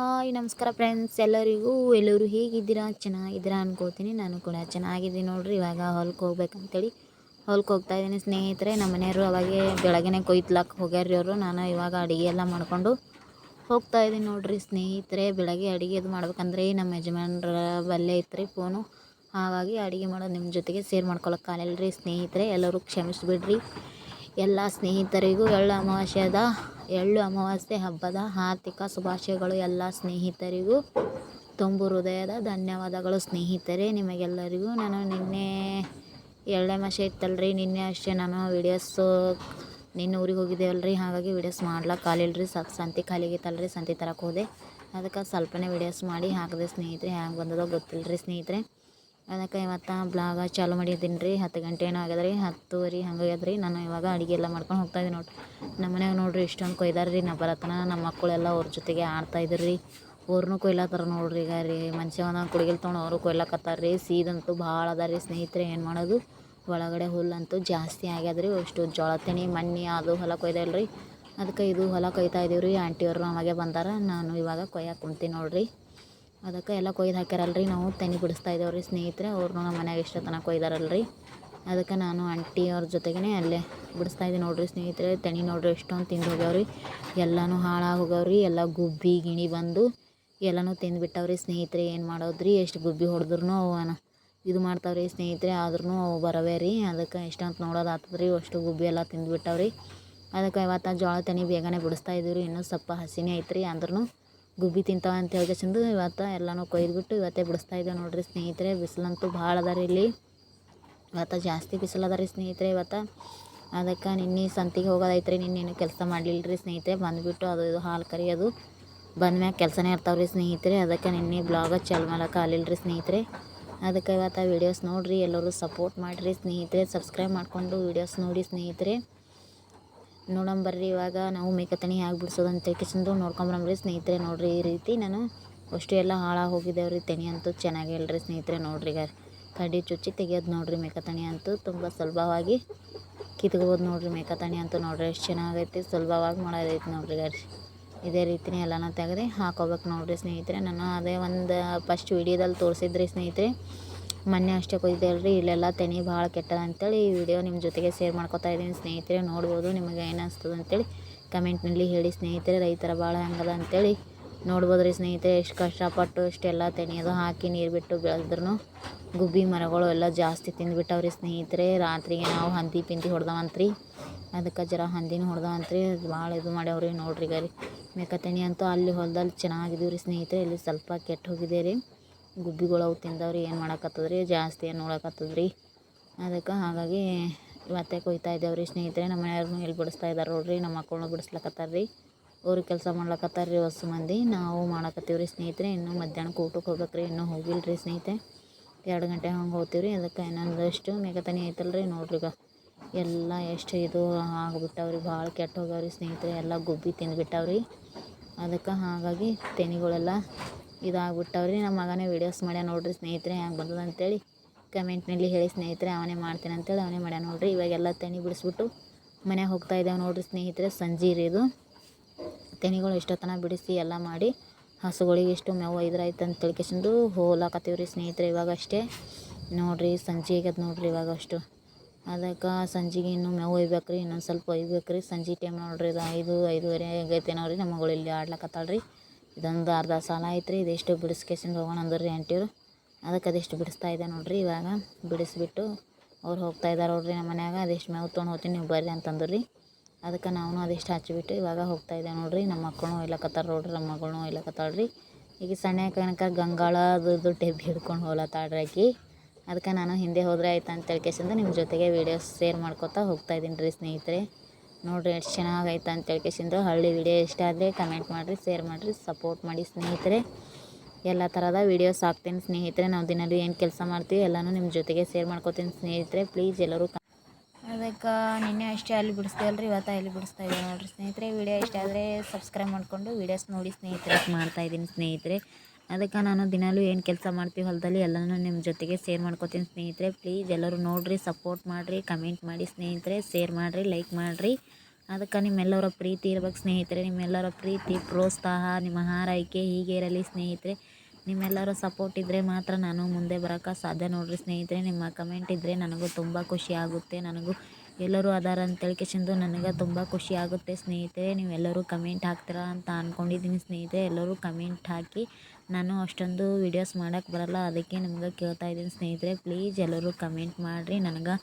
Hi, ನಮಸ್ಕಾರ friends ಎಲ್ಲರಿಗೂ, ಎಲ್ಲರೂ ಹೇಗಿದ್ದೀರಾ? ಚೆನ್ನಾಗಿದ್ದೀರಾ ಅನ್ಕೋತೀನಿ. ನಾನು ಕೂಡ ಚೆನ್ನಾಗಿದ್ದೀನಿ ನೋಡ್ರಿ. ಇವಾಗ ಹೊಲಕ್ಕೆ ಹೋಗ್ಬೇಕಂತೇಳಿ ಹೊಲಕ್ಕೆ ಹೋಗ್ತಾ ಇದ್ದೀನಿ. ಸ್ನೇಹಿತರೆ, ನಮ್ಮ ಮನೆಯವರು ಅವಾಗೆ ಬೆಳಗ್ಗೆನೆ ಕೊಯ್ತ್ಲಾಕ್ ಹೋಗ್ಯಾರ್ರಿ ಅವರು. ನಾನು ಇವಾಗ ಅಡುಗೆ ಎಲ್ಲ ಮಾಡಿಕೊಂಡು ಹೋಗ್ತಾ ಇದ್ದೀನಿ ನೋಡ್ರಿ ಸ್ನೇಹಿತರೆ. ಬೆಳಗ್ಗೆ ಅಡುಗೆ ಇದು ಮಾಡ್ಬೇಕಂದ್ರೆ ನಮ್ಮ ಯಜಮಾನ್ರ ಬಲ್ಲೇ ಇತ್ತು ಫೋನು ಹಾಗಾಗಿ ಅಡುಗೆ ಮಾಡೋದು ನಿಮ್ಮ ಜೊತೆಗೆ ಶೇರ್ ಮಾಡ್ಕೊಳಕ್ಕೆ ರೀ ಸ್ನೇಹಿತರೆ. ಎಲ್ಲರೂ ಕ್ಷಮಿಸಿಬಿಡ್ರಿ. ಎಲ್ಲ ಸ್ನೇಹಿತರಿಗೂ, ಎಳ್ಳು ಅಮಾವಾಸ್ಯೆದ ಎಳ್ಳು ಅಮಾವಾಸ್ಯೆ ಹಬ್ಬದ ಆರ್ಥಿಕ ಶುಭಾಶಯಗಳು ಎಲ್ಲ ಸ್ನೇಹಿತರಿಗೂ. ತುಂಬು ಹೃದಯದ ಧನ್ಯವಾದಗಳು ಸ್ನೇಹಿತರೆ, ನಿಮಗೆಲ್ಲರಿಗೂ. ನಾನು ನಿನ್ನೆ ಎಳ್ಳಮಾವಾಸ್ಯೆ ಇತ್ತಲ್ರಿ, ನಿನ್ನೆ ಅಷ್ಟೇ ನಾನು ವೀಡಿಯೋಸು ನಿನ್ನೆ ಊರಿಗೆ ಹೋಗಿದ್ದೇವಲ್ರಿ, ಹಾಗಾಗಿ ವೀಡಿಯೋಸ್ ಮಾಡ್ಲಾಕ ಕಾಲಿಲ್ರಿ ಸಾಕು ಸಂತೆ ಖಾಲಿಗಿತ್ತಲ್ರಿ ಸಂತೆ ತರಕ್ಕೆ ಹೋದೆ. ಅದಕ್ಕೆ ಸ್ವಲ್ಪನೇ ವೀಡಿಯೋಸ್ ಮಾಡಿ ಹಾಕಿದೆ ಸ್ನೇಹಿತರೆ, ಹ್ಯಾಂಗೆ ಬಂದದೋ ಗೊತ್ತಿಲ್ಲ ರೀ ಸ್ನೇಹಿತರೆ. ಅದಕ್ಕೆ ಇವತ್ತು ಬ್ಲಾಗ ಚಾಲು ಮಾಡಿದ್ದೀನಿ ರೀ. ಹತ್ತು ಗಂಟೆ ಏನೋ ಆಗ್ಯದ ರೀ. ಹತ್ತುವರೆ ಹಂಗೆ ಆಗ್ಯದ ರೀ. ನಾನು ಇವಾಗ ಅಡುಗೆ ಎಲ್ಲ ಮಾಡ್ಕೊಂಡು ಹೋಗ್ತಾ ಇದ್ದೀನಿ ನೋಡಿರಿ. ನಮ್ಮ ಮನ್ಯಾಗ ನೋಡಿರಿ ಇಷ್ಟೊಂದು ಕೊಯ್ದಾರೆ ರೀ. ನಾ ಬರತನ ನಮ್ಮ ಮಕ್ಕಳೆಲ್ಲ ಅವ್ರ ಜೊತೆಗೆ ಆಡ್ತಾ ಇದ್ರು ರೀ. ಅವ್ರನ್ನು ಕೊಯ್ಲತ್ತಾರ ನೋಡ್ರಿ ಈಗ ರೀ. ಮನುಷ್ಯ ಒಂದೊಂದು ಕುಡಿಗೆಲ್ ತೊಗೊಂಡು ಅವರು ಕೊಯ್ಲಕತ್ತಾರ ರೀ. ಸೀದಂತೂ ಭಾಳ ಅದ ರೀ. ಸ್ನೇಹಿತರೆ, ಏನು ಮಾಡೋದು? ಒಳಗಡೆ ಹುಲ್ಲಂತೂ ಜಾಸ್ತಿ ಆಗ್ಯದ ರೀ. ಅಷ್ಟು ಜೋಳ ತೆಣಿ ಮಣ್ಣಿ ಅದು ಹೊಲ ಕೊಯ್ದಲ್ಲ ರೀ. ಅದಕ್ಕೆ ಇದು ಹೊಲ ಕೊಯ್ತಾ ಇದೀವಿ ರೀ. ಆಂಟಿಯವರು ಅವಾಗೆ ಬಂದಾರ. ನಾನು ಇವಾಗ ಕೊಯ್ಯಕ್ಕೆ ಕುಂತೀನಿ ನೋಡಿರಿ. ಅದಕ್ಕೆ ಎಲ್ಲ ಕೊಯ್ದು ಹಾಕ್ಯಾರಲ್ರಿ. ನಾವು ತನಿ ಬಿಡಿಸ್ತಾ ಇದ್ದೇವೆ ರೀ ಸ್ನೇಹಿತರೆ. ಅವ್ರನ್ನೂ ನಮ್ಮ ಮನ್ಯಾಗ ಇಷ್ಟ ತನಕ ಕೊಯ್ದಾರಲ್ರಿ. ಅದಕ್ಕೆ ನಾನು ಆಂಟಿ ಅವ್ರ ಜೊತೆಗೇ ಅಲ್ಲೇ ಬಿಡಿಸ್ತಾ ಇದ್ದೀನಿ ನೋಡಿರಿ ಸ್ನೇಹಿತರೆ. ತೆನಿ ನೋಡ್ರಿ ಎಷ್ಟೊಂದು ತಿಂದು ಹೋಗ್ಯಾವ್ರಿ ಎಲ್ಲನೂ ಹಾಳಾಗಿ ಹೋಗ್ಯಾವ್ರಿ ಎಲ್ಲ ಗುಬ್ಬಿ ಗಿಣಿ ಬಂದು ಎಲ್ಲನೂ ತಿಂದುಬಿಟ್ಟವ್ರಿ ಸ್ನೇಹಿತರೆ. ಏನು ಮಾಡೋದ್ರಿ? ಎಷ್ಟು ಗುಬ್ಬಿ ಹೊಡೆದ್ರು ಅವನ ಇದು ಮಾಡ್ತಾವ್ರಿ ಸ್ನೇಹಿತರೆ. ಆದ್ರೂ ಅವು ಬರವೇ ರೀ. ಅದಕ್ಕೆ ಎಷ್ಟಂತ ನೋಡೋದು ಅಷ್ಟು ಗುಬ್ಬಿ ಎಲ್ಲ ತಿಂದುಬಿಟ್ಟವ್ರಿ ಅದಕ್ಕೆ ಇವತ್ತು ಜೋಳ ತನಿ ಬೇಗನೆ ಬಿಡಿಸ್ತಾ ಇದ್ದೀವಿ ರೀ. ಇನ್ನೂ ಸ್ವಲ್ಪ ಹಸಿನೇ ಐತ್ರಿ ಅಂದ್ರೂ ಗುಬ್ಬಿ ತಿಂತಾವ ಅಂತ ಹೇಳ್ಕೇಸಿಂದು ಇವತ್ತು ಎಲ್ಲನೂ ಕೊಯ್ದುಬಿಟ್ಟು ಇವತ್ತೇ ಬಿಡಿಸ್ತಾ ಇದ್ದೇವೆ ನೋಡಿರಿ ಸ್ನೇಹಿತರೆ, ಬಿಸಿಲಂತೂ ಭಾಳ ಅದ ರೀ ಇಲ್ಲಿ. ಇವತ್ತು ಜಾಸ್ತಿ ಬಿಸಿಲು ಅದ ರೀ ಸ್ನೇಹಿತರೆ ಇವತ್ತು. ಅದಕ್ಕೆ ನಿನ್ನೆ ಸಂತಿಗೆ ಹೋಗೋದೈತ್ರಿ ನಿನ್ನೇನು ಕೆಲಸ ಮಾಡಲಿಲ್ಲ ರೀ ಸ್ನೇಹಿತರೆ. ಬಂದುಬಿಟ್ಟು ಅದು ಇದು ಹಾಲು ಕರಿಯೋದು ಬಂದ್ಮ್ಯಾಗ ಕೆಲಸನೇ ಇರ್ತಾವೆ ರೀ ಸ್ನೇಹಿತರೆ. ಅದಕ್ಕೆ ನಿನ್ನೆ ಬ್ಲಾಗ ಚಾಲು ಮಾಡೋಕೆ ಆಗಲಿಲ್ಲ ರೀ ಸ್ನೇಹಿತರೆ. ಅದಕ್ಕೆ ಇವತ್ತು ವೀಡಿಯೋಸ್ ನೋಡಿರಿ, ಎಲ್ಲರೂ ಸಪೋರ್ಟ್ ಮಾಡಿರಿ ಸ್ನೇಹಿತರೆ. ಸಬ್ಸ್ಕ್ರೈಬ್ ಮಾಡಿಕೊಂಡು ವೀಡಿಯೋಸ್ ನೋಡಿ ಸ್ನೇಹಿತರೆ. ನೋಡಂಬರ್ರಿ ಇವಾಗ ನಾವು ಮೇಕತ್ತಣಿ ಹೇಗೆ ಬಿಡಿಸೋದು ಅಂತ ಕಿಸಂದು ನೋಡ್ಕೊಂಬರಂಬ್ರಿ ಸ್ನೇಹಿತರೆ ನೋಡಿರಿ ಈ ರೀತಿ ನಾನು ಅಷ್ಟು ಎಲ್ಲ ಹಾಳಾಗಿ ಹೋಗಿದ್ದೇವೆ ರೀ ತೆನಿ ಅಂತೂ ಚೆನ್ನಾಗೇ ಇಲ್ಲರಿ ಸ್ನೇಹಿತರೆ ನೋಡಿರಿ ಈಗ. ಕಡ್ಡಿ ಚುಚ್ಚಿ ತೆಗಿಯೋದು ನೋಡಿರಿ ಮೇಕತ್ತಣಿ ಅಂತೂ ತುಂಬ ಸುಲಭವಾಗಿ ಕಿತ್ಕೋಬೋದು ನೋಡಿರಿ ಮೇಕತಣಿ ಅಂತೂ ನೋಡಿರಿ ಎಷ್ಟು ಚೆನ್ನಾಗೈತಿ, ಸುಲಭವಾಗಿ ಮಾಡೋದೈತಿ ನೋಡಿರಿ ಗಾರಿ ಇದೇ ರೀತಿನೇ ಎಲ್ಲನೂ ತೆಗೆದು ಹಾಕೋಬೇಕು ನೋಡಿರಿ ಸ್ನೇಹಿತರೆ. ನಾನು ಅದೇ ಒಂದು ಫಸ್ಟ್ ವೀಡಿಯೋದಲ್ಲಿ ತೋರಿಸಿದ್ರಿ ಸ್ನೇಹಿತರೆ. ಮೊನ್ನೆ ಅಷ್ಟೇ ಕೊಯ್ದಲ್ರಿ ಇಲ್ಲೆಲ್ಲ ತೆನಿ ಭಾಳ ಕೆಟ್ಟದ ಅಂತೇಳಿ ಈ ವಿಡಿಯೋ ನಿಮ್ಮ ಜೊತೆಗೆ ಶೇರ್ ಮಾಡ್ಕೊತಾ ಇದ್ದೀನಿ. ಸ್ನೇಹಿತರೆ, ನೋಡ್ಬೋದು ನಿಮಗೆ ಏನು ಅನಿಸ್ತದೆ ಅಂತೇಳಿ ಕಮೆಂಟ್ನಲ್ಲಿ ಹೇಳಿ. ಸ್ನೇಹಿತರೆ, ರೈತರ ಭಾಳ ಹೆಂಗದ ಅಂತೇಳಿ ನೋಡ್ಬೋದು ರೀ ಸ್ನೇಹಿತರೆ. ಎಷ್ಟು ಕಷ್ಟಪಟ್ಟು ಇಷ್ಟೆಲ್ಲ ತೆನಿಯೋದು ಹಾಕಿ ನೀರು ಬಿಟ್ಟು ಬೆಳೆದ್ರೂ ಗುಬ್ಬಿ ಮರಗಳು ಎಲ್ಲ ಜಾಸ್ತಿ ತಿಂದುಬಿಟ್ಟವ್ರಿ ಸ್ನೇಹಿತರೆ. ರಾತ್ರಿಗೆ ನಾವು ಹಂದಿ ಪಿಂದಿ ಹೊಡೆದವಂತ್ರಿ. ಅದಕ್ಕೆ ಜರ ಹಂದಿನೂ ಹೊಡೆದವಂತ್ರಿ. ಭಾಳ ಇದು ಮಾಡ್ಯಾವ್ರಿ ನೋಡ್ರಿ ಗರಿ. ಮೇಕತೆನಿ ಅಂತೂ ಅಲ್ಲಿ ಹೊಲದಲ್ಲಿ ಚೆನ್ನಾಗಿದ್ದೀವಿ ರೀ ಸ್ನೇಹಿತರೆ. ಇಲ್ಲಿ ಸ್ವಲ್ಪ ಕೆಟ್ಟು ಹೋಗಿದೆ ರೀ ಗುಬ್ಬಿಗಳು ಅವು ತಿಂದವ್ರಿ, ಏನು ಮಾಡಕತ್ತದ್ರಿ? ಜಾಸ್ತಿ ಏನು ನೋಡಕತ್ತದ ರೀ ಅದಕ್ಕೆ ಹಾಗಾಗಿ ಮತ್ತೆ ಕೊಯ್ತಾ ಇದ್ದೇವೆ ರೀ ಸ್ನೇಹಿತರೆ, ನಮ್ಮ ಮನೆಯವ್ರನ್ನೂ ಇಲ್ಲಿ ಬಿಡಿಸ್ತಾ ಇದ್ದಾರೆ ನೋಡಿರಿ. ನಮ್ಮ ಮಕ್ಕಳನ್ನೂ ಬಿಡಿಸ್ಲಕತ್ತಾರ ರೀ ಅವ್ರು ಕೆಲಸ ಮಾಡ್ಲಕತ್ತಾರ ರೀ ಹೊಸ ಮಂದಿ. ನಾವು ಮಾಡಕತ್ತೀವಿ ರೀ ಸ್ನೇಹಿತರೆ. ಇನ್ನೂ ಮಧ್ಯಾಹ್ನಕ್ಕೆ ಊಟಕ್ಕೆ ಹೋಗ್ಬೇಕು ರೀ ಇನ್ನೂ ಹೋಗಿಲ್ಲ ರೀ ಸ್ನೇಹಿತರೆ. ಎರಡು ಗಂಟೆ ಹಂಗೆ ಹೋಗ್ತೀವಿ ರೀ ಅದಕ್ಕೆ ಇನ್ನೊಂದಷ್ಟು ಐತಲ್ಲ ರೀ ನೋಡ್ರಿ ಈಗ. ಎಲ್ಲ ಎಷ್ಟು ಇದು ಆಗಿಬಿಟ್ಟವ್ರಿ. ಭಾಳ ಕೆಟ್ಟ ಹೋಗ್ಯಾವ್ರಿ ಸ್ನೇಹಿತರೆ. ಎಲ್ಲ ಗುಬ್ಬಿ ತಿಂದುಬಿಟ್ಟವ್ರಿ. ಅದಕ್ಕೆ ಹಾಗಾಗಿ ತೆನಿಗಳೆಲ್ಲ ಇದಾಗ್ಬಿಟ್ಟವ್ರಿ. ನಮ್ಮ ಮಗನೇ ವೀಡಿಯೋಸ್ ಮಾಡ್ಯ ನೋಡಿರಿ ಸ್ನೇಹಿತರೆ ಹ್ಯಾಂಗೆ ಬಂದದ ಅಂತೇಳಿ ಕಮೆಂಟ್ನಲ್ಲಿ ಹೇಳಿ ಸ್ನೇಹಿತರೆ, ಅವನೇ ಮಾಡ್ತೀನಿ ಅಂತೇಳಿ ಅವನೇ ಮಾಡ್ಯ ನೋಡ್ರಿ. ಇವಾಗೆಲ್ಲ ತೆನಿ ಬಿಡಿಸ್ಬಿಟ್ಟು ಮನೆಗೆ ಹೋಗ್ತಾ ಇದ್ದೇವೆ ನೋಡಿರಿ ಸ್ನೇಹಿತರೆ ಸಂಜೆ ರೀ ಇದು. ತೆನಿಗಳು ಎಷ್ಟೊತ್ತನ ಬಿಡಿಸಿ ಎಲ್ಲ ಮಾಡಿ ಹಸುಗಳಿಗೆ ಎಷ್ಟು ಮೇವು ಇದ್ರಾಯ್ತು ಅಂತ ಹೋಲಾಕತ್ತೀವಿ ರೀ ಸ್ನೇಹಿತರೆ ಇವಾಗ ಅಷ್ಟೇ. ನೋಡಿರಿ ಸಂಜೆ ಆಗ್ಯದ ನೋಡಿರಿ ಇವಾಗ ಅಷ್ಟು. ಅದಕ್ಕೆ ಸಂಜೆಗೆ ಇನ್ನೂ ಮೇವು ಒಯ್ಬೇಕು ರೀ ಇನ್ನೊಂದು ಸ್ವಲ್ಪ ಒಯ್ಬೇಕು ರೀ ಸಂಜೆ ಟೈಮ್ ನೋಡ್ರಿ, ಇದು ಐದು, ಐದುವರೆ ಆಗೈತೆ ನೋಡ್ರಿ. ನಮ್ಮ ಮಗಳು ಇಲ್ಲಿ ಆಡ್ಲಕತ್ತಾಳ ರೀ ಇದೊಂದು ಅರ್ಧ ಸಾಲ ಐತ್ರಿ ಇದೆಷ್ಟು ಬಿಡಿಸ್ಕೇಸಿಂದ ಹೋಗೋಣ ಅಂದ್ರೆ ರೀ ಆಂಟಿಯವರು. ಅದಕ್ಕೆ ಅದೆಷ್ಟು ಬಿಡಿಸ್ತಾ ಇದೆ ನೋಡಿರಿ ಇವಾಗ. ಬಿಡಿಸ್ಬಿಟ್ಟು ಅವ್ರು ಹೋಗ್ತಾ ಇದ್ದಾರೆ ನೋಡ್ರಿ ನಮ್ಮ ಮನ್ಯಾಗ, ಅದೆಷ್ಟು ಮೇವು ತೊಗೊಂಡು ಹೋಗ್ತೀನಿ, ನೀವು ಬರ್ರಿ ಅಂತಂದ್ರು. ರೀ ಅದಕ್ಕೆ ನಾವು ಅದೆಷ್ಟು ಹಚ್ಚಿಬಿಟ್ಟು ಇವಾಗ ಹೋಗ್ತಾ ಇದ್ದೆ ನೋಡಿರಿ, ನಮ್ಮ ಮಕ್ಕಳು ಒಯ್ಲಕತ್ತಾರ ನೋಡ್ರಿ, ನಮ್ಮ ಮಗಳನ್ನೂ ಒಯ್ಲಕತ್ತಾಳ ರೀ ಈಗ ಸಣ್ಣ ಕನಕ ಗಂಗಾಳ ಅದು ಟೆಬ್ಬಿ ಹಿಡ್ಕೊಂಡು ಹೋಗ್ಲತ್ತಾಳ್ರಿ ಆಕಿ. ಅದಕ್ಕೆ ನಾನು ಹಿಂದೆ ಹೋದರೆ ಆಯ್ತು ಅಂತ ತಿಳ್ಕೆಸಿಂದ ನಿಮ್ಮ ಜೊತೆಗೆ ವೀಡಿಯೋಸ್ ಶೇರ್ ಮಾಡ್ಕೊತಾ ಹೋಗ್ತಾ ಇದ್ದೀನಿ ರೀ ಸ್ನೇಹಿತರೆ. ನೋಡಿರಿ ಎಷ್ಟು ಚೆನ್ನಾಗೈತೆ ಅಂತ ಹೇಳ್ಕೇಸಿಂದು ಹಳ್ಳಿ ವಿಡಿಯೋ ಇಷ್ಟ ಆದರೆ ಕಮೆಂಟ್ ಮಾಡಿರಿ ಶೇರ್ ಮಾಡಿರಿ ಸಪೋರ್ಟ್ ಮಾಡಿ ಸ್ನೇಹಿತರೆ. ಎಲ್ಲ ಥರದ ವೀಡಿಯೋಸ್ ಹಾಕ್ತೀನಿ ಸ್ನೇಹಿತರೆ. ನಾವು ದಿನಲೂ ಏನು ಕೆಲಸ ಮಾಡ್ತೀವಿ ಎಲ್ಲನೂ ನಿಮ್ಮ ಜೊತೆಗೆ ಶೇರ್ ಮಾಡ್ಕೊತೀನಿ ಸ್ನೇಹಿತರೆ. ಪ್ಲೀಸ್ ಎಲ್ಲರೂ ಅದಕ್ಕೆ ನಿನ್ನೆ ಅಷ್ಟೇ ಅಲ್ಲಿ ಬಿಡಿಸ್ತೀವಲ್ಲ ರೀ ಇವತ್ತು ಅಲ್ಲಿ ಬಿಡಿಸ್ತಾ ಇದ್ದೀವಿ ನೋಡಿರಿ ಸ್ನೇಹಿತರೆ. ವಿಡಿಯೋ ಇಷ್ಟ ಆದರೆ ಸಬ್ಸ್ಕ್ರೈಬ್ ಮಾಡಿಕೊಂಡು ವೀಡಿಯೋಸ್ ನೋಡಿ ಸ್ನೇಹಿತರೆ. ಮಾಡ್ತಾಯಿದ್ದೀನಿ ಸ್ನೇಹಿತರೆ. ಅದಕ್ಕೆ ನಾನು ದಿನಾಲೂ ಏನು ಕೆಲಸ ಮಾಡ್ತೀವಿ ಹೊಲದಲ್ಲಿ ಎಲ್ಲನೂ ನಿಮ್ಮ ಜೊತೆಗೆ ಶೇರ್ ಮಾಡ್ಕೊತೀನಿ ಸ್ನೇಹಿತರೆ. ಪ್ಲೀಸ್ ಎಲ್ಲರೂ ನೋಡಿರಿ ಸಪೋರ್ಟ್ ಮಾಡಿರಿ ಕಮೆಂಟ್ ಮಾಡಿ ಸ್ನೇಹಿತರೆ. ಶೇರ್ ಮಾಡಿರಿ ಲೈಕ್ ಮಾಡಿರಿ. ಅದಕ್ಕೆ ನಿಮ್ಮೆಲ್ಲರ ಪ್ರೀತಿ ಇರ್ಬೇಕು ಸ್ನೇಹಿತರೆ. ನಿಮ್ಮೆಲ್ಲರ ಪ್ರೀತಿ, ಪ್ರೋತ್ಸಾಹ, ನಿಮ್ಮ ಹಾರೈಕೆ ಹೀಗೆ ಇರಲಿ ಸ್ನೇಹಿತರೆ. ನಿಮ್ಮೆಲ್ಲರ ಸಪೋರ್ಟ್ ಇದ್ದರೆ ಮಾತ್ರ ನಾನು ಮುಂದೆ ಬರೋಕ್ಕೆ ಸಾಧ್ಯ ನೋಡಿರಿ ಸ್ನೇಹಿತರೆ. ನಿಮ್ಮ ಕಮೆಂಟ್ ಇದ್ದರೆ ನನಗೂ ತುಂಬ ಖುಷಿ ಆಗುತ್ತೆ. ನನಗೂ ಎಲ್ಲರೂ ಅದಾರ ಅಂತ ಕಿಶಿಂದು ನನಗೆ ತುಂಬ ಖುಷಿ ಆಗುತ್ತೆ ಸ್ನೇಹಿತರೆ. ನೀವೆಲ್ಲರೂ ಕಮೆಂಟ್ ಹಾಕ್ತೀರಾ ಅಂತ ಅಂದ್ಕೊಂಡಿದ್ದೀನಿ ಸ್ನೇಹಿತರೆ. ಎಲ್ಲರೂ ಕಮೆಂಟ್ ಹಾಕಿ ನಾನು ಅಷ್ಟೊಂದು ವೀಡಿಯೋಸ್ ಮಾಡೋಕ್ಕೆ ಬರಲ್ಲ, ಅದಕ್ಕೆ ನಿಮ್ಗೆ ಕೇಳ್ತಾ ಇದ್ದೀನಿ ಸ್ನೇಹಿತರೆ. ಪ್ಲೀಸ್ ಎಲ್ಲರೂ ಕಮೆಂಟ್ ಮಾಡಿರಿ. ನನಗೆ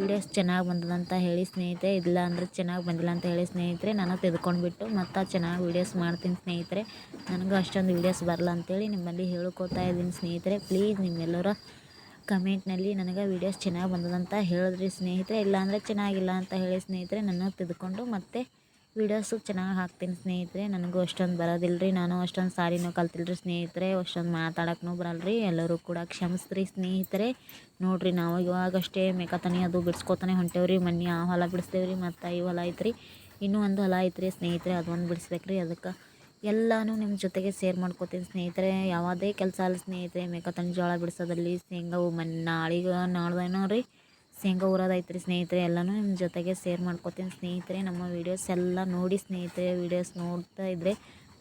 ವೀಡಿಯೋಸ್ ಚೆನ್ನಾಗಿ ಬಂದದಂತ ಹೇಳಿ ಸ್ನೇಹಿತರೆ. ಇಲ್ಲ ಅಂದರೆ ಚೆನ್ನಾಗಿ ಬಂದಿಲ್ಲ ಅಂತ ಹೇಳಿ ಸ್ನೇಹಿತರೆ. ನಾನು ತೆಗೆದುಕೊಂಡ್ಬಿಟ್ಟು ಮತ್ತು ಚೆನ್ನಾಗಿ ವೀಡಿಯೋಸ್ ಮಾಡ್ತೀನಿ ಸ್ನೇಹಿತರೆ. ನನಗೆ ಅಷ್ಟೊಂದು ವೀಡಿಯೋಸ್ ಬರಲ್ಲ ಅಂತೇಳಿ ನಿಮ್ಮಲ್ಲಿ ಹೇಳ್ಕೊತಾ ಇದ್ದೀನಿ ಸ್ನೇಹಿತರೆ. ಪ್ಲೀಸ್ ನಿಮ್ಮೆಲ್ಲರ ಕಮೆಂಟ್ನಲ್ಲಿ ನನಗೆ ವೀಡಿಯೋಸ್ ಚೆನ್ನಾಗಿ ಬಂದದಂತ ಹೇಳಿದ್ರಿ ಸ್ನೇಹಿತರೆ. ಇಲ್ಲಾಂದರೆ ಚೆನ್ನಾಗಿಲ್ಲ ಅಂತ ಹೇಳಿ ಸ್ನೇಹಿತರೆ. ನನ್ನ ತೆಗೆದುಕೊಂಡು ಮತ್ತೆ ವೀಡಿಯೋಸು ಚೆನ್ನಾಗಿ ಹಾಕ್ತೀನಿ ಸ್ನೇಹಿತರೆ. ನನಗೂ ಅಷ್ಟೊಂದು ಬರೋದಿಲ್ಲ ರೀ ನಾನು ಅಷ್ಟೊಂದು ಸಾರಿನೂ ಕಲ್ತಿಲ್ಲ ರೀ ಸ್ನೇಹಿತರೆ. ಅಷ್ಟೊಂದು ಮಾತಾಡೋಕ್ಕೂ ಬರಲ್ಲ ರೀ ಎಲ್ಲರೂ ಕೂಡ ಕ್ಷಮಿಸ್ರಿ ಸ್ನೇಹಿತರೆ. ನೋಡಿರಿ ನಾವು ಇವಾಗಷ್ಟೇ ಮೇಕತನಿ ಅದು ಬಿಡ್ಸ್ಕೊತಾನೆ ಹೊಂಟೇವ್ರಿ. ಮನೆ ಆ ಹೊಲ ಬಿಡಿಸ್ತೇವ್ರಿ ಮತ್ತು ಈ ಹೊಲ ಐತ್ರಿ. ಇನ್ನೂ ಒಂದು ಹೊಲ ಐತ್ರಿ ಸ್ನೇಹಿತರೆ, ಅದೊಂದು ಬಿಡಿಸ್ಬೇಕು ರೀ ಅದಕ್ಕೆ ಎಲ್ಲನೂ ನಿಮ್ಮ ಜೊತೆಗೆ ಸೇರ್ ಮಾಡ್ಕೋತೀನಿ ಸ್ನೇಹಿತರೆ. ಯಾವುದೇ ಕೆಲಸ ಅಲ್ಲ ಸ್ನೇಹಿತರೆ, ಮೇಕತನ ಜೋಳ ಬಿಡಿಸೋದಲ್ಲಿ ಶೇಂಗಾ ಮನ್ ನಾಳಿಗೆ ನಾಳ್ದೇನೋ ರೀ. ಶೇಂಗಾ ಊರೋದೈತೆ ರೀ ಸ್ನೇಹಿತರೆ, ಎಲ್ಲನೂ ನಿಮ್ಮ ಜೊತೆಗೆ ಶೇರ್ ಮಾಡ್ಕೋತೀನಿ. ಸ್ನೇಹಿತರೆ, ನಮ್ಮ ವೀಡಿಯೋಸ್ ಎಲ್ಲ ನೋಡಿ ಸ್ನೇಹಿತರೆ ವೀಡಿಯೋಸ್ ನೋಡ್ತಾ ಇದ್ದರೆ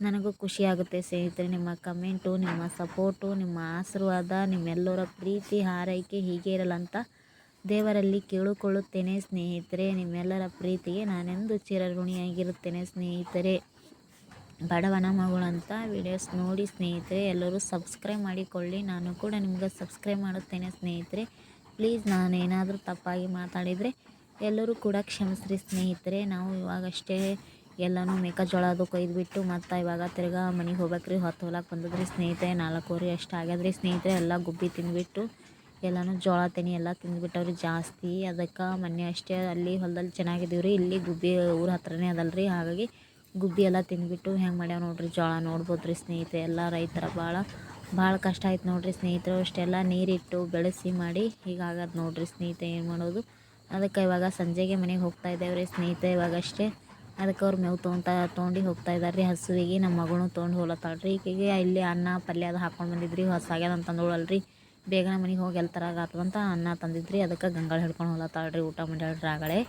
ನನಗೂ ಖುಷಿ ಆಗುತ್ತೆ ಸ್ನೇಹಿತರೆ. ನಿಮ್ಮ ಕಮೆಂಟು ನಿಮ್ಮ ಸಪೋರ್ಟು ನಿಮ್ಮ ಆಶೀರ್ವಾದ, ನಿಮ್ಮೆಲ್ಲರ ಪ್ರೀತಿ, ಹಾರೈಕೆ ಹೀಗೆ ಇರಲ್ಲ ಅಂತ ದೇವರಲ್ಲಿ ಕೇಳಿಕೊಳ್ಳುತ್ತೇನೆ ಸ್ನೇಹಿತರೆ. ನಿಮ್ಮೆಲ್ಲರ ಪ್ರೀತಿಗೆ ನಾನೆಂದು ಚಿರಋಣಿಯಾಗಿರುತ್ತೇನೆ ಸ್ನೇಹಿತರೆ. ಬಡವನ ಮಗಳಂತ ವಿಡಿಯೋಸ್ ನೋಡಿ ಸ್ನೇಹಿತರೆ, ಎಲ್ಲರೂ ಸಬ್ಸ್ಕ್ರೈಬ್ ಮಾಡಿಕೊಳ್ಳಿ. ನಾನು ಕೂಡ ನಿಮ್ಗೆ ಸಬ್ಸ್ಕ್ರೈಬ್ ಮಾಡುತ್ತೇನೆ ಸ್ನೇಹಿತರೆ. ಪ್ಲೀಸ್ ನಾನು ಏನಾದರೂ ತಪ್ಪಾಗಿ ಮಾತಾಡಿದರೆ ಎಲ್ಲರೂ ಕೂಡ ಕ್ಷಮಿಸ್ರಿ ಸ್ನೇಹಿತರೆ. ನಾವು ಇವಾಗಷ್ಟೇ ಎಲ್ಲನೂ ಮೆಕ್ಕೆಜೋಳ ಅದು ಕೊಯ್ದುಬಿಟ್ಟು ಮತ್ತು ಇವಾಗ ತಿರ್ಗಾ ಮನೆಗೆ ಹೋಗ್ಬೇಕ್ರಿ. ಹೊತ್ತು ಹೊಲಕ್ಕೆ ಬಂದದ್ರಿ ಸ್ನೇಹಿತೆ ನಾಲ್ಕೂವರೆ ಅಷ್ಟು ಆಗ್ಯದ್ರಿ ಸ್ನೇಹಿತರೆ. ಎಲ್ಲ ಗುಬ್ಬಿ ತಿಂದುಬಿಟ್ಟು ಎಲ್ಲನೂ ಜೋಳ, ತೆನಿ ಎಲ್ಲ ತಿಂದುಬಿಟ್ಟವ್ರಿ ಜಾಸ್ತಿ. ಅದಕ್ಕೆ ಮೊನ್ನೆ ಅಷ್ಟೇ ಅಲ್ಲಿ ಹೊಲದಲ್ಲಿ ರೀ ಇಲ್ಲಿ ಗುಬ್ಬಿ ಊರ ಹತ್ರನೇ ಅದಲ್ರಿ. ಹಾಗಾಗಿ ಗುಬ್ಬಿ ಎಲ್ಲ ತಿಂದುಬಿಟ್ಟು ಹೆಂಗೆ ಮಾಡ್ಯಾವ ನೋಡ್ರಿ ಜೋಳ ನೋಡ್ಬೋದು ರೀ ಸ್ನೇಹಿತರೆ. ಎಲ್ಲ ರೈತರ ಭಾಳ ಭಾಳ ಕಷ್ಟ ಆಯ್ತು ನೋಡಿರಿ ಸ್ನೇಹಿತರು. ಅಷ್ಟೆಲ್ಲ ನೀರಿಟ್ಟು ಬೆಳೆಸಿ ಮಾಡಿ ಹೀಗಾಗದು ನೋಡಿರಿ ಸ್ನೇಹಿತೆ ಏನು ಮಾಡೋದು. ಅದಕ್ಕೆ ಇವಾಗ ಸಂಜೆಗೆ ಮನೆಗೆ ಹೋಗ್ತಾ ಇದ್ದೇವೆ ರೀ ಸ್ನೇಹಿತೆ ಇವಾಗಷ್ಟೇ ಅದಕ್ಕೆ ಅವ್ರು ಮೇವು ತೊಗೊಂತ ತೊಗೊಂಡು ಹೋಗ್ತಾ ಇದ್ದಾರೆ ರೀ ಹಸುವಿಗೆ ನಮ್ಮ ಮಗಳು ತೊಗೊಂಡು ಹೋಲತ್ತಾಳ್ರಿ. ಈಕೆಗೆ ಇಲ್ಲಿ ಅನ್ನ ಪಲ್ಯ ಅದು ಹಾಕೊಂಡು ಬಂದಿದ್ರಿ. ಹೊಸಾಗ್ಯದ ಅಂತಂದೋಳಲ್ರಿ ಬೇಗನೆ ಮನೆಗೆ ಹೋಗಿ ಎಲ್ತರಾಗ ಆತದಂತ ಅನ್ನ ತಂದಿದ್ರಿ. ಅದಕ್ಕೆ ಗಂಗಾಳ ಹಿಡ್ಕೊಂಡು ಹೋಲತ್ತಾಳ್ರಿ ಊಟ ಮಾಡ್ಯಾಳ್ರಿ ರಾಗಳೇ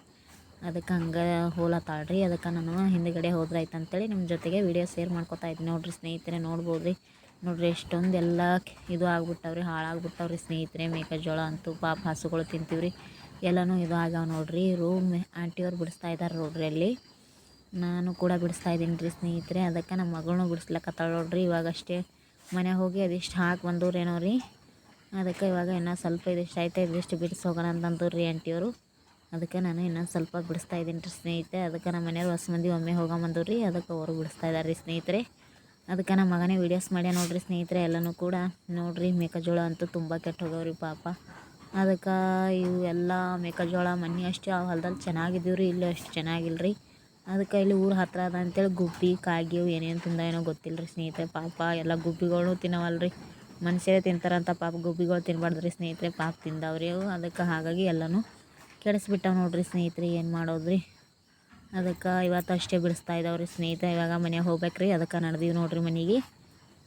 ಅದಕ್ಕೆ ಹಂಗೆ ಹೋಲತ್ತಾಳ್ರಿ. ಅದಕ್ಕೆ ನಾನು ಹಿಂದುಗಡೆ ಹೋದ್ರೆ ಆಯ್ತು ಅಂತೇಳಿ ನಿಮ್ಮ ಜೊತೆಗೆ ವಿಡಿಯೋ ಶೇರ್ ಮಾಡ್ಕೊತಾ ಇದ್ದೀನಿ ನೋಡಿರಿ ಸ್ನೇಹಿತರೆ. ನೋಡ್ಬೋದು ರೀ ನೋಡಿರಿ ಎಷ್ಟೊಂದು ಎಲ್ಲ ಇದು ಆಗ್ಬಿಟ್ಟವ್ರಿ, ಹಾಳಾಗ್ಬಿಟ್ಟವ್ರಿ ಸ್ನೇಹಿತರೆ ಮೇಕೆಜೋಳ ಅಂತೂ ಪಾಪ ಹಸುಗಳು ತಿಂತೀವ್ರಿ. ಎಲ್ಲನೂ ಇದು ಆಗ್ಯಾವ ನೋಡ್ರಿ ರೂಮ್ ಆಂಟಿಯವ್ರು ಬಿಡಿಸ್ತಾ ಇದ್ದಾರೆ ನೋಡ್ರಿ ಅಲ್ಲಿ. ನಾನು ಕೂಡ ಬಿಡಿಸ್ತಾ ಇದ್ದೀನಿ ರೀ ಸ್ನೇಹಿತರೆ, ಅದಕ್ಕೆ ನಮ್ಮ ಮಗಳನ್ನೂ ಬಿಡಿಸ್ಲಕ್ಕತ್ತಾಳ ನೋಡ್ರಿ. ಇವಾಗಷ್ಟೇ ಮನೆ ಹೋಗಿ ಅದಿಷ್ಟು ಹಾಕಿ ಬಂದವ್ರೇನೋ ರೀ. ಅದಕ್ಕೆ ಇವಾಗ ಇನ್ನೂ ಸ್ವಲ್ಪ ಇದಿಷ್ಟು ಐತೆ ಇದಿಷ್ಟು ಬಿಡಿಸಿ ಹೋಗೋಣ ಅಂತಂದ್ರು ರೀ ಆಂಟಿಯವರು. ಅದಕ್ಕೆ ನಾನು ಇನ್ನೊಂದು ಸ್ವಲ್ಪ ಬಿಡಿಸ್ತಾ ಇದ್ದೀನಿ ರೀ ಸ್ನೇಹಿತರೆ, ಅದಕ್ಕೆ ನಮ್ಮ ಮನೆಯವ್ರು ಹೊಸ ಮಂದಿ ಒಮ್ಮೆ ಹೋಗಂಬಂದು ರೀ ಅದಕ್ಕೆ ಅವರು ಬಿಡಿಸ್ತಾ ಇದ್ದಾರೆ ರೀ ಸ್ನೇಹಿತರೆ. ಅದಕ್ಕೆ ನಮ್ಮ ಮಗನೇ ವೀಡಿಯೋಸ್ ಮಾಡ್ಯ ನೋಡ್ರಿ ಸ್ನೇಹಿತರೆ, ಎಲ್ಲನೂ ಕೂಡ. ನೋಡಿರಿ ಮೆಕ್ಕೆಜೋಳ ಅಂತೂ ತುಂಬ ಕೆಟ್ಟ ಹೋಗವ್ರಿ ಪಾಪ. ಅದಕ್ಕೆ ಇವು ಎಲ್ಲ ಮೆಕ್ಕೆಜೋಳ ಮನೆ ಅಷ್ಟೇ ಆ ಹೊಲದಲ್ಲಿ ಚೆನ್ನಾಗಿದ್ದೀವಿ ರೀ ಇಲ್ಲಿ ಅಷ್ಟು ಚೆನ್ನಾಗಿಲ್ರಿ. ಅದಕ್ಕೆ ಇಲ್ಲಿ ಊರು ಹತ್ರ ಅದ ಅಂತೇಳಿ ಗುಬ್ಬಿ ಕಾಗಿವು ಏನೇನು ತಿಂದ ಏನೋ ಗೊತ್ತಿಲ್ಲ ಸ್ನೇಹಿತರೆ, ಪಾಪ ಎಲ್ಲ ಗುಬ್ಬಿಗಳು ತಿನ್ನವಲ್ರಿ. ಮನುಷ್ಯರೇ ತಿಂತಾರಂತ ಪಾಪ ಗುಬ್ಬಿಗಳು ತಿನ್ಬಾರ್ದು ರೀ ಸ್ನೇಹಿತರೆ, ಪಾಪ ತಿಂದವ್ರಿ ಅವು. ಅದಕ್ಕೆ ಹಾಗಾಗಿ ಎಲ್ಲನೂ ಕೆಡಿಸ್ಬಿಟ್ಟಾವ ನೋಡ್ರಿ ಸ್ನೇಹಿತರೆ, ಏನು ಮಾಡೋದು ರೀ ಅದಕ್ಕೆ ಇವತ್ತು ಅಷ್ಟೇ ಬಿಡಿಸ್ತಾ ಇದ್ದಾವೆ ರೀ ಸ್ನೇಹಿತ. ಇವಾಗ ಮನೆಗೆ ಹೋಗ್ಬೇಕು ರೀ ಅದಕ್ಕೆ ನಡೆದೀವಿ ನೋಡಿರಿ ಮನೆಗೆ.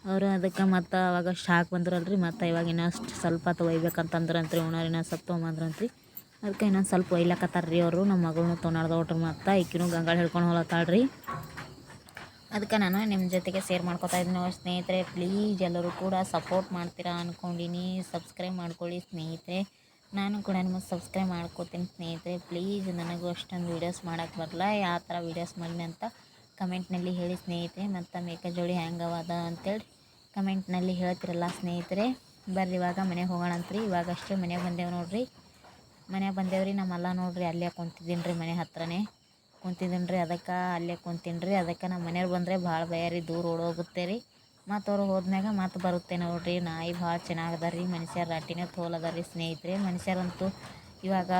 ಅವರು ಅದಕ್ಕೆ ಮತ್ತು ಅವಾಗ ಶಾಕ್ ರೀ ಮತ್ತು ಇವಾಗ ಇನ್ನಷ್ಟು ಸ್ವಲ್ಪ ಹೊತ್ತು ಒಯ್ಬೇಕಂತಂದ್ರಂತ್ರಿ. ಉಣೋರು ಇನ್ನೊಂದು ಸ್ವಲ್ಪ ತೊಗೊಂಬಂದ್ರಂತ್ರಿ. ಅದಕ್ಕೆ ಇನ್ನೊಂದು ಸ್ವಲ್ಪ ಒಯ್ಲಕತ್ತಾರ ರೀ ಅವರು. ನಮ್ಮ ಮಗಳನ್ನೂ ತೊಗೊಂಡೋಡ್ರಿ ಮತ್ತು ಈಕಿನೂ ಗಂಗಾಳ ಹಿಡ್ಕೊಂಡು ಹೋಲತ್ತಾಳ್ರಿ. ಅದಕ್ಕೆ ನಾನು ನಿಮ್ಮ ಜೊತೆಗೆ ಶೇರ್ ಮಾಡ್ಕೊತಾ ಇದ್ದೀನಿ ಸ್ನೇಹಿತರೆ. ಪ್ಲೀಸ್ ಎಲ್ಲರೂ ಕೂಡ ಸಪೋರ್ಟ್ ಮಾಡ್ತೀರಾ ಅಂದ್ಕೊಂಡಿನಿ ಸಬ್ಸ್ಕ್ರೈಬ್ ಮಾಡ್ಕೊಳ್ಳಿ ಸ್ನೇಹಿತರೆ. ನಾನು ಕೂಡ ನಿಮಗೆ ಸಬ್ಸ್ಕ್ರೈಬ್ ಮಾಡ್ಕೋತೀನಿ ಸ್ನೇಹಿತರೆ. ಪ್ಲೀಸ್ ನನಗೂ ಅಷ್ಟೊಂದು ವೀಡಿಯೋಸ್ ಮಾಡೋಕ್ಕೆ ಬರಲ್ಲ. ಯಾವ ಥರ ವೀಡಿಯೋಸ್ ಮಾಡಲಿ ಅಂತ ಕಮೆಂಟ್ನಲ್ಲಿ ಹೇಳಿ ಸ್ನೇಹಿತರೆ. ಮತ್ತು ಮೇಕ ಜೋಡಿ ಹ್ಯಾಂಗವಾದ ಅಂತೇಳಿ ಕಮೆಂಟ್ನಲ್ಲಿ ಹೇಳ್ತಿರಲ್ಲ ಸ್ನೇಹಿತರೆ. ಬರ್ರಿ ಇವಾಗ ಮನೆಗೆ ಹೋಗೋಣ ಅಂತ್ರಿ. ಇವಾಗ ಅಷ್ಟೇ ಮನೆಗೆ ಬಂದೇವು ನೋಡ್ರಿ. ಮನೆಗೆ ಬಂದೇವ್ರಿ ನಮ್ಮಲ್ಲ ನೋಡ್ರಿ. ಅಲ್ಲೇ ಕುಂತಿದ್ದೀನಿ ರೀ ಮನೆ ಹತ್ರನೇ. ಕುಂತಿದ್ದೀನಿ ರೀ ಅದಕ್ಕೆ ಅಲ್ಲೇ ಕುಂತೀನಿ ರೀ ಅದಕ್ಕೆ ನಮ್ಮ ಮನೆಯವ್ರು ಬಂದರೆ ಭಾಳ ಭಯ ರೀ. ದೂರ ಓಡೋಗುತ್ತೆ ರೀ. ಮತ್ತು ಅವ್ರು ಹೋದ್ಮ್ಯಾಗ ಮತ್ತು ಬರುತ್ತೆ ನೋಡ್ರಿ. ನಾಯಿ ಭಾಳ ಚೆನ್ನಾಗದ ರೀ ಮನುಷ್ಯರ ರಾಟಿನೇ ತೋಲ್ ಅದ ರೀ ಸ್ನೇಹಿತರೆ. ಮನುಷ್ಯರಂತೂ ಇವಾಗ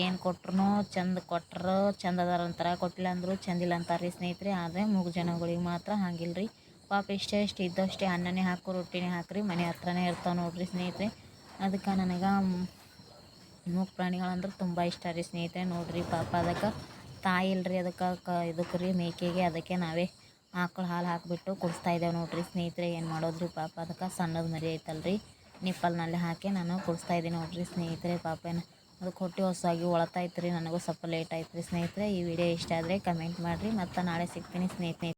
ಏನು ಕೊಟ್ರು ಚಂದ ಕೊಟ್ಟರು ಚಂದ ಅದಾರ ಕೊಟ್ಟಿಲ್ಲ ಅಂದರು ಚಂದಿಲ್ಲ ಅಂತಾರೆ ರೀ ಸ್ನೇಹಿತರೆ. ಆದರೆ ಮೂಗು ಜನಗಳಿಗೆ ಮಾತ್ರ ಹಂಗಿಲ್ಲ ರೀ ಪಾಪ ಇಷ್ಟೇ ಇಷ್ಟು ಇದ್ದಷ್ಟೇ ಅನ್ನನೇ ಹಾಕು, ರೊಟ್ಟಿನೇ ಹಾಕ್ರಿ. ಮನೆ ಹತ್ರನೇ ಇರ್ತಾವೆ ನೋಡ್ರಿ ಸ್ನೇಹಿತರೆ. ಅದಕ್ಕೆ ನನಗೆ ಮೂಗು ಪ್ರಾಣಿಗಳಂದ್ರೆ ತುಂಬ ಇಷ್ಟ ರೀ ಸ್ನೇಹಿತರೆ. ನೋಡಿರಿ ಪಾಪ ಅದಕ್ಕೆ ತಾಯಿ ಇಲ್ರಿ ಅದಕ್ಕೆ ಕ ಇದಕ್ಕೆ ರೀ ಮೇಕೆಗೆ. ಅದಕ್ಕೆ ನಾವೇ ಆಕಳು ಹಾಲು ಹಾಕಿಬಿಟ್ಟು ಕುಡಿಸ್ತಾ ಇದ್ದೇವೆ ನೋಡಿರಿ ಸ್ನೇಹಿತರೆ, ಏನು ಮಾಡೋದ್ರಿ ಪಾಪ, ಅದಕ್ಕೆ ಸಣ್ಣದ ಮರಿ ಐತಲ್ರಿ. ನಿಪ್ಪಲ್ನಲ್ಲಿ ಹಾಕಿ ನಾನು ಕುಡಿಸ್ತಾ ಇದ್ದೀನಿ ನೋಡಿರಿ ಸ್ನೇಹಿತರೆ, ಪಾಪ ಏನು ಹೊಟ್ಟೆ ಹೊಸಾಗಿ ಒಳತಾಯ್ತು ರೀ ನನಗೂ ಸ್ವಲ್ಪ ಲೇಟ್ ಆಯ್ತು ರೀ ಸ್ನೇಹಿತರೆ. ಈ ವಿಡಿಯೋ ಇಷ್ಟ ಆದರೆ ಕಮೆಂಟ್ ಮಾಡಿರಿ, ಮತ್ತು ನಾಳೆ ಸಿಗ್ತೀನಿ ಸ್ನೇಹಿತರೆ.